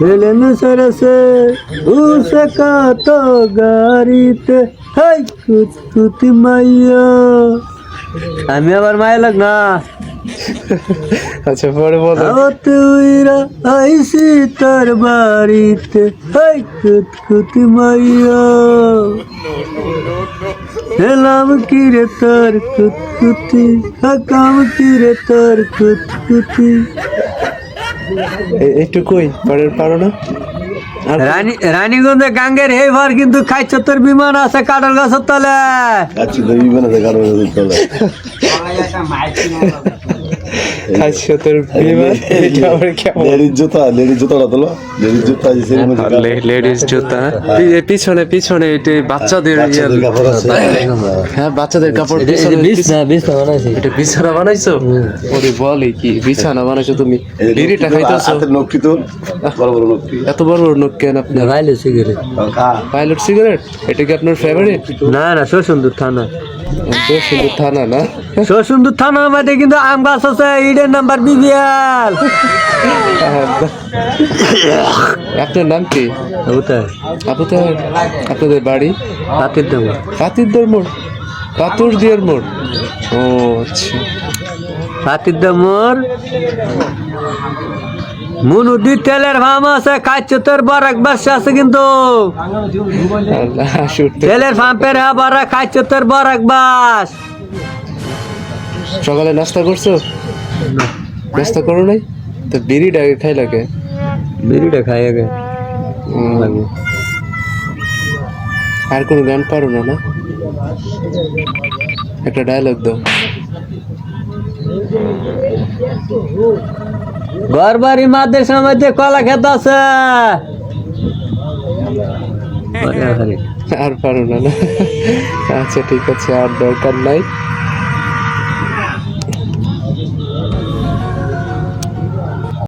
Helen সরসে use কাত গাড়িতে। High কুতকুতি মাইয়া। আমি আবার মায়া লাগ না। আচ্ছা পরে বলো। তুইরা আইসি তোর বাড়িতে। হাই কুতকুতি মাইয়া। হেলাম কি রে তোর কুতকুতি হাকাম কি রে তোর কুতকুতি এ- একটু পরের পারো না? আর রানী রানীগঞ্জে গাঙ্গের এইবার কিন্তু খাইছত্তর বিমান আছে কাটার গাছের তলে। বিমান আছে বিমানে গাছের চলে খাইছো বিমান এটা আবার কেমন? লেডিস জুতা লেডিস জুতাটা তোলো। লেডিস জুতা লেডিস পিছনে পিছনে এটা বাচ্চাদের বাচ্চাদের কাপড় আছে। হ্যাঁ বাচ্চাদের কাপড় এটা বিছানা বানাইছো। ওরে বলে কি বিছানা বানাইছো তুমি। বিড়িটা খাইতেছো? হাতের নখটি তো বড় বড় নখটি এত বড় বড় নোক কেন গাইলে সিগারেট পাইলট সিগারেট এটা কি আপনার ফেভারিট না না শ্বশুন্দর থানা। সুন্দর থানা না? শ্বশুন্দর থানা মধ্যে কিন্তু আম গাছ আছে ইডের নাম্বার বিবিএল আপনার নাম কি? আপু তো আপনাদের বাড়ি? হাতের দেবো। পাতিরদর মোড়। পাতুর দিয়ার মোড়। ও আচ্ছা। হাতির দামর মুনুদি তেলের ফার্ম আছে খাচ্ছে তোর বরাক বাসা আছে কিন্তু। তেলের পাম্পের আবার খাচ্ছে তোর বরাক বাস সকালে নাস্তা করছ? নাস্তা করো নাই? তো বিড়িটা আগে খাই লাগে বিড়িটা খাই আগে। আর কোনো গান পারো না না? একটা ডায়লগ দাও। ঘর বাড়ি মাদের সময় কলা খেত আছে। আর পারো না না? আচ্ছা ঠিক আছে আর দরকার নাই।